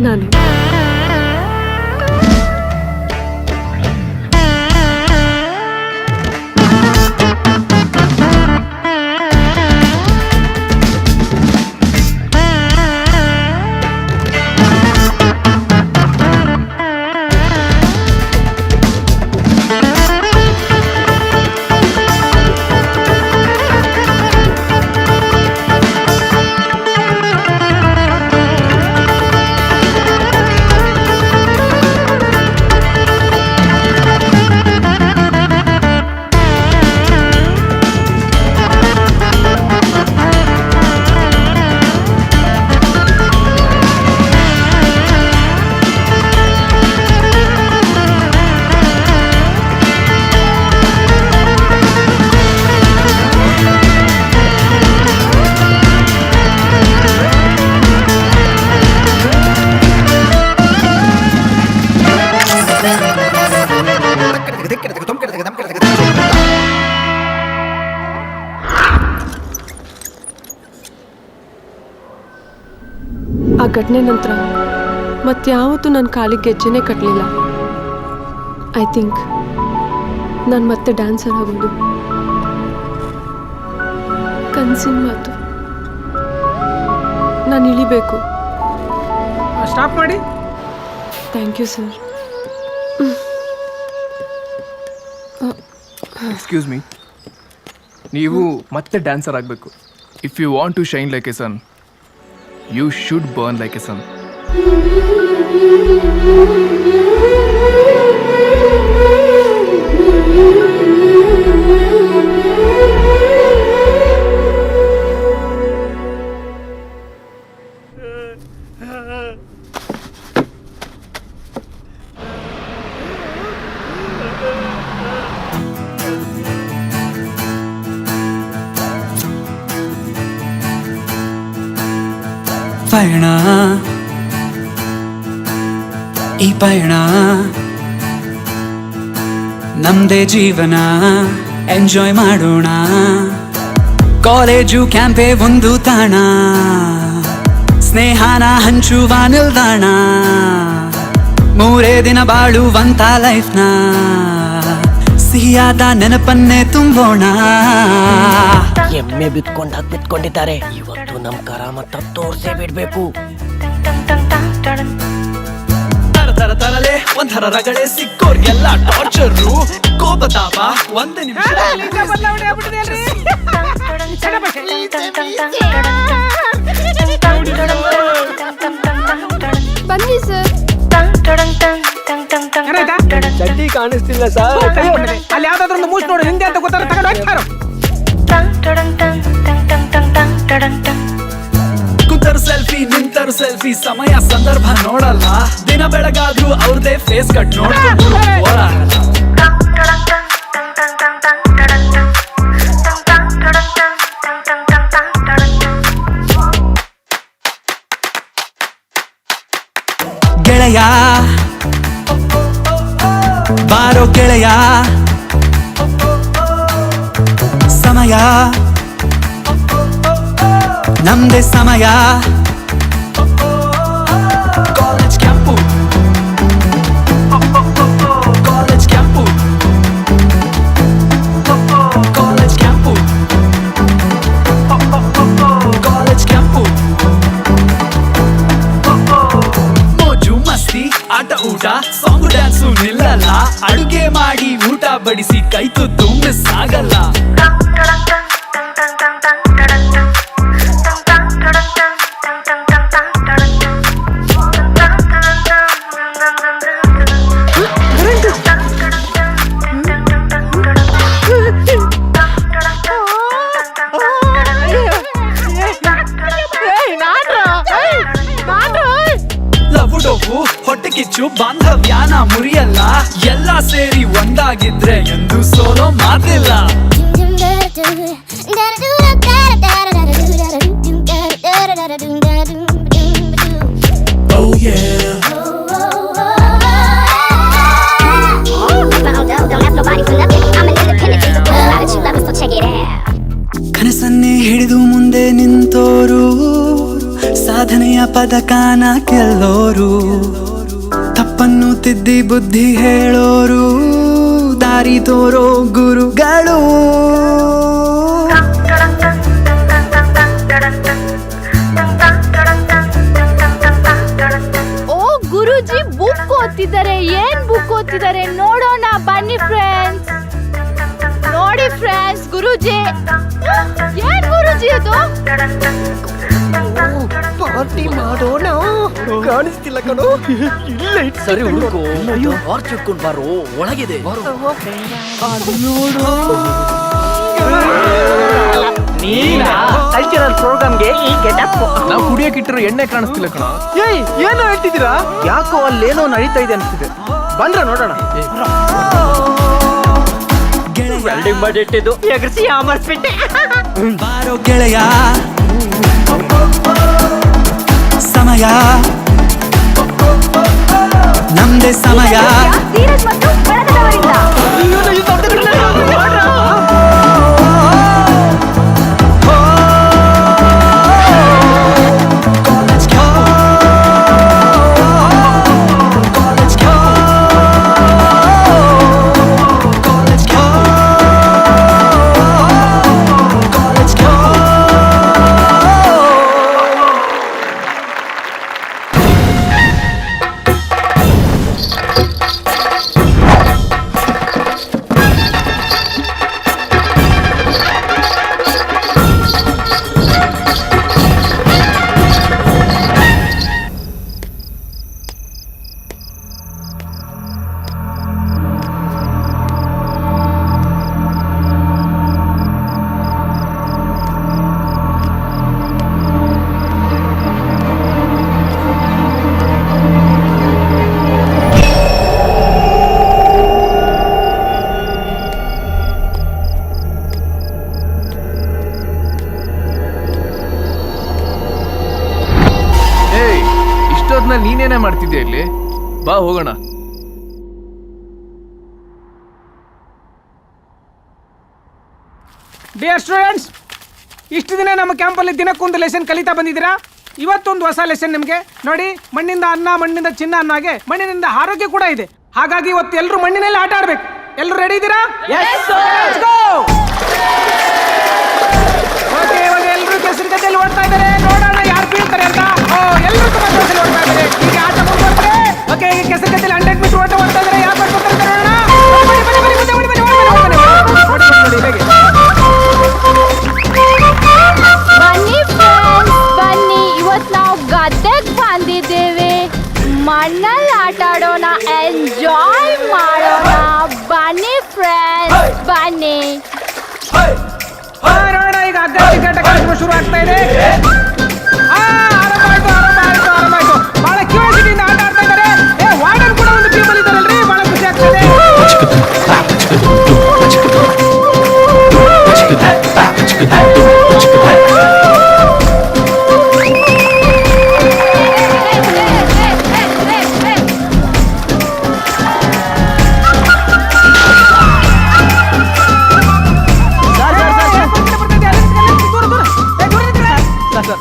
ನಾನು ಘಟನೆ ನಂತರ ಮತ್ತಾವತ್ತೂ ನನ್ನ ಕಾಲಿಗೆ ಗೆಜ್ಜೆನೇ ಕಟ್ಟಲಿಲ್ಲ ಐ ಥಿಂಕ್ ನಾನು ಮತ್ತೆ ಡ್ಯಾನ್ಸರ್ ಆಗೋದು. ಕನಸಿನ ಮಾತು. ನಾನು ಇಳಿಬೇಕು. ಸ್ಟಾಪ್ ಮಾಡಿ. Thank you sir excuse me ನೀವು ಮತ್ತೆ ಡ್ಯಾನ್ಸರ್ ಆಗಬೇಕು. If you want to shine like a sun you should burn like a sun ಪಯಣ. ಈ ಪಯಣ ನಮ್ದೇ ಜೀವನ. ಎಂಜಾಯ್ ಮಾಡೋಣ. ಕಾಲೇಜು ಕ್ಯಾಂಪೇ ಒಂದು ತಾಣ. ಸ್ನೇಹನ ಹಂಚುವ ನಿಲ್ದಾಣ. ಮೂರೇ ದಿನ ಬಾಳುವಂತ ಲೈಫ್ನ ಸಿಹಿಯಾದ ನೆನಪನ್ನೇ ತುಂಬೋಣ. ಎಮ್ಮೆ ಬಿತ್ಕೊಂಡಾಗ ಬಿತ್ಕೊಂಡಿದ್ದಾರೆ ಇವತ್ತು ನಮ್ ಕರಾಮತ್ತ ತೋರ್ಸೇ ಬಿಡ್ಬೇಕು. ಬನ್ನಿ ಸರ್ ತರಲೆ ಒಂಥರ ರಗಳೆ ಸಿಕ್ಕೋರ್ಗೆಲ್ಲ ಟಾರ್ಚರು ಕೋಪ ತಾಪ ಒಂದು ನಿಮಿಷ. ಬದಲಾವಣೆ ಆಗ್ಬಿಟ್ಟಿದೆ ಬನ್ನಿ ಸರ್. ಚಡ್ಡಿ ಕಾಣಿಸ್ತಿಲ್ಲ ಸರ್. ಅಲ್ಲಿ ಯಾವ್ದಾದ್ರು ಒಂದು ಮೂಸ್ ನೋಡು ಹಿಂದೆ ಅಂತ ಗೊತ್ತಾರ ತಗೊಂಡು ಹಾಕ್ತಾರ ಕುಂತರ್ ಸೆಲ್ಫಿ ನಿಂತರ್ ಸೆಲ್ಫಿ ಸಮಯ ಸಂದರ್ಭ ನೋಡಲ್ಲ. ದಿನ ಬೆಳಗಾದ್ರೂ ಅವ್ರದೇ ಫೇಸ್ ಕಟ್ ನೋಡ್ಕೊಂಡು ಬಾರೋ ಗೆಳೆಯ ಸಮಯ. ನಮ್ದೇ ಸಮಯ. ಅಡುಗೆ ಮಾಡಿ ಊಟ ಬಡಿಸಿ ಕೈತು ಆಗಲ್ಲ ಸೇರಿ ಒಂದಾಗಿದ್ರೆ ಎಂದು ಸೋಲೋ ಮಾತಿಲ್ಲ. ಕನಸನ್ನೇ ಹಿಡಿದು ಮುಂದೆ ನಿಂತೋರು ಸಾಧನೆ ಸಾಧನೆಯ ಪದಕಾನ ಗೆಲ್ಲೋರು. ತಪ್ಪನ್ನು ತಿದ್ದಿ ಬುದ್ಧಿ ಹೇಳೋರು, ದಾರಿ ತೋರೋ ಗುರುಗಳು. ಓ ಗುರುಜಿ, ಬುಕ್ ಓದ್ತಿದ್ದಾರೆ, ಏನ್ ಬುಕ್ ಓದ್ತಿದ್ದಾರೆ ನೋಡೋಣ ಬನ್ನಿ ಫ್ರೆಂಡ್ಸ್ ನೋಡಿ ಫ್ರೆಂಡ್ಸ್ ಗುರುಜಿ. ಏನ್ ಗುರುಜಿ ಅದು ಪಾರ್ಟಿ ಮಾಡೋಣ? ಕಾಣಿಸ್ತಿಲ್ಲ ಕಣೋ. ಸರಿ ಹುಡುಕು ಟಾರ್ಚ್ ಇಟ್ಕೊಂಡು ಬಾರೋ ಒಳಗಿದೆ. ಕಲ್ಚರಲ್ ಪ್ರೋಗ್ರಾಮ್ಗೆ ಈ ಗೆಟಪ್. ನಾವು ಕುಡಿಯಕ್ಕೆ ಇಟ್ಟಿರೋ ಎಣ್ಣೆ ಕಾಣಿಸ್ತಿಲ್ಲ ಕಣ. ಏಯ್ ಏನೋ ಹೇಳ್ತಿದ್ದೀರಾ? ಯಾಕೋ ಅಲ್ಲೇನೋ ನಡೀತಾ ಇದೆ ಅನ್ಸ್ತಿದೆ. ಬಂದ್ರ ನೋಡೋಣ. ವೆಲ್ಡಿಂಗ್ ಮಾಡಿಟ್ಟಿದ್ದು ಎಗರಿಸಿ ಆಮರ್ಸ್ಬಿಟ್ಟೆ ಬಾರೋ ಗೆಳೆಯ. ಸಮಯ. ನಮ್ದೇ ಸಮಯ. ಧೀರಜ್ ಮತ್ತು ಬಳಗದವರಿಂದ ಇಷ್ಟೊತ್ನಲ್ಲಿ ನೀನೇನೇ ಮಾಡ್ತಿದ್ಯಾ ಇಲ್ಲಿ? ಬಾ ಹೋಗೋಣ. ಡಿಯರ್ ಸ್ಟೂಡೆಂಟ್ಸ್ ಇಷ್ಟು ದಿನ ನಮ್ಮ ಕ್ಯಾಂಪಲ್ಲಿ ದಿನಕ್ಕೊಂದು ಲೆಸನ್ ಕಲಿತಾ ಬಂದಿದ್ದೀರಾ? ಇವತ್ತೊಂದು ಹೊಸ ಲೆಸನ್ ನಿಮಗೆ. ನೋಡಿ ಮಣ್ಣಿಂದ ಅನ್ನ ಮಣ್ಣಿಂದ ಚಿನ್ನ ಅನ್ನೋ ಹಾಗೆ ಮಣ್ಣಿನಿಂದ ಆರೋಗ್ಯ ಕೂಡ ಇದೆ. ಹಾಗಾಗಿ ಇವತ್ತು ಎಲ್ಲರೂ ಮಣ್ಣಿನಲ್ಲಿ ಆಟ ಆಡ್ಬೇಕು. ಎಲ್ಲರೂ ರೆಡಿ ಇದ್ದೀರಾ? ಓಕೆ ಇವಾಗ ಎಲ್ಲರೂ ಕೆಸರು ಗದ್ದೆಯಲ್ಲಿ ಓಡ್ತಾ ಇದ್ದಾರೆ. ನೋಡೋಣ ಯಾರು ಬೀಳ್ತಾರೆ ಅಂತ. ಎಲ್ಲರೂ ತುಂಬಾ ಜೋಶಲ್ಲಿ ಓಡ್ತಾ ಇದ್ದಾರೆ ಈಗ ಆಟ ಮುಂದುವರೆದ್ರೆ ಓಕೆ ಈಗ ಕೆಸರು ಗದ್ದೆಯಲ್ಲಿ ಹಂಡ್ರೆಡ್ ಮೀಟರ್ ಓಟ ಓಡ್ತಾ ಇದ್ದಾರೆ ಯಾರು ಬರ್ಕೊತಾರೆ ಅಂತ ನೋಡೋಣ ಬನ್ನಿ, ಬನ್ನಿ, ಬನ್ನಿ, ಮುಂದೆ, ಬನ್ನಿ, ಬನ್ನಿ, ಓಡಿ ಬನ್ನಿ, ಓಡಿ ಬನ್ನಿ, ಓಡಿ ಬನ್ನಿ, ನೋಡಿ, ಹೇಗೆ ಬನ್ನಿ ಫ್ರೆಂಡ್ಸ್ ಬನ್ನಿ ಇವತ್ ನಾವು ಗದ್ದೆಗ್ ಬಂದಿದ್ದೇವೆ ಮಣ್ಣಲ್ಲಿ ಆಟ ಆಡೋಣ ಎಂಜಾಯ್ ಮಾಡೋಣ ಬನ್ನಿ ಫ್ರೆಂಡ್ಸ್ ಬನ್ನಿ ಹಾ, ನೋಡೋಣ ಈಗ ಹಗ್ಗ ಟಿಕೆಟ್ ಕಾರ್ಯಕ್ರಮ ಶುರು ಆಗ್ತಾ ಇದೆ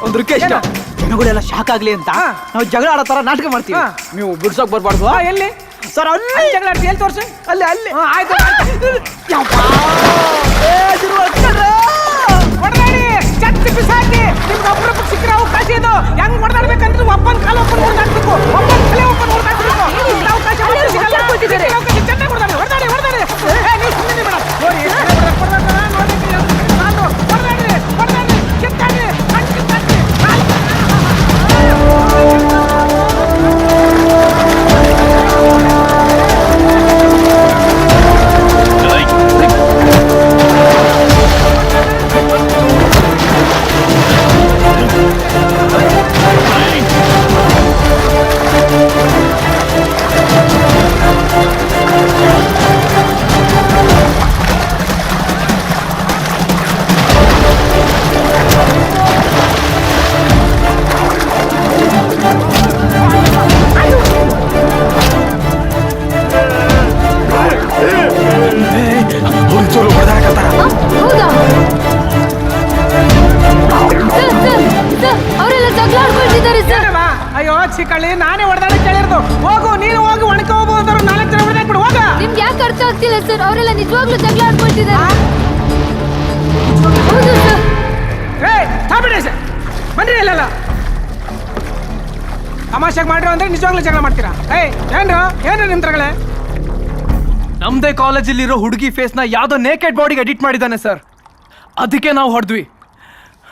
ಒಂದು ರಿಕ್ವೆಸ್ಟ್ ಶಾಕ್ ಆಗ್ಲಿ ಅಂತ ನಾವು ಜಗಳ ಆಡೋ ನಾಟಕ ಮಾಡ್ತೀವಿ ನೀವು ಬಿಡ್ಸೋಕ್ ಬರ್ಬಾರ್ದು ಎಲ್ಲಿ ಸರ್ ಅಲ್ಲಿ ಜಗಳ ಎಲ್ಲಿ ತೋರ್ಸು ಅಲ್ಲಿ ಅಲ್ಲಿ ಆಯ್ತು ಚಟ್ಟಿ ಸಾಕಿ ನಿಮ್ಗೆ ಅಪರೂಪಕ್ಕೆ ಸಿಕ್ಕಿರೋ ಅವಕಾಶ ಇದು ಹೆಂಗ್ ಹೊಡೆದಾಡ್ಬೇಕಂದ್ರೆ ಒಬ್ಬನ ಕಾಲ ಒಬ್ಬನ ಹೊಡೆದಾಡ್ಬೇಕು. ಒಬ್ಬನ ತಲೆ ಒಬ್ಬನ ಹೊಡೆದಾಡ್ಬೇಕು. ಅವಕಾಶ ಸಿಗಲ್ಲ. ಚೆನ್ನಾಗಿ ಹೊಡೆದಾಡಿ ಹೊಡೆದಾಡಿ ಹೊಡೆದಾಡಿ ನೀವು ಸುಮ್ಮನೆ ಮೇಡಮ್ ನೋಡಿ ನಿಜವಾಗ್ಲೂ ಜಗಳ ಆಡ್ಕೊಳ್ತಿದ್ದಾರೆ. ಹೌದು ಸರ್. ಇಲ್ಲೆಲ್ಲ. ತಮಾಷೆಗೆ ಮಾಡಿರೋ ಅಂದ್ರೆ ನಿಜವಾಗ್ಲೂ ಜಗಳ ಮಾಡ್ತೀರಾ? ಏಯ್ ಏನ್ರ ಏನ್ರ ನಿಮ್ ತರಗಳೇ? ನಮ್ದೇ ಕಾಲೇಜಲ್ಲಿರೋ ಹುಡುಗಿ ಫೇಸ್ನ ಯಾವುದೋ ನೇಕೆಡ್ ಬಾಡಿಗೆ ಎಡಿಟ್ ಮಾಡಿದ್ದಾನೆ ಸರ್. ಅದಕ್ಕೆ ನಾವು ಹೊಡೆದ್ವಿ.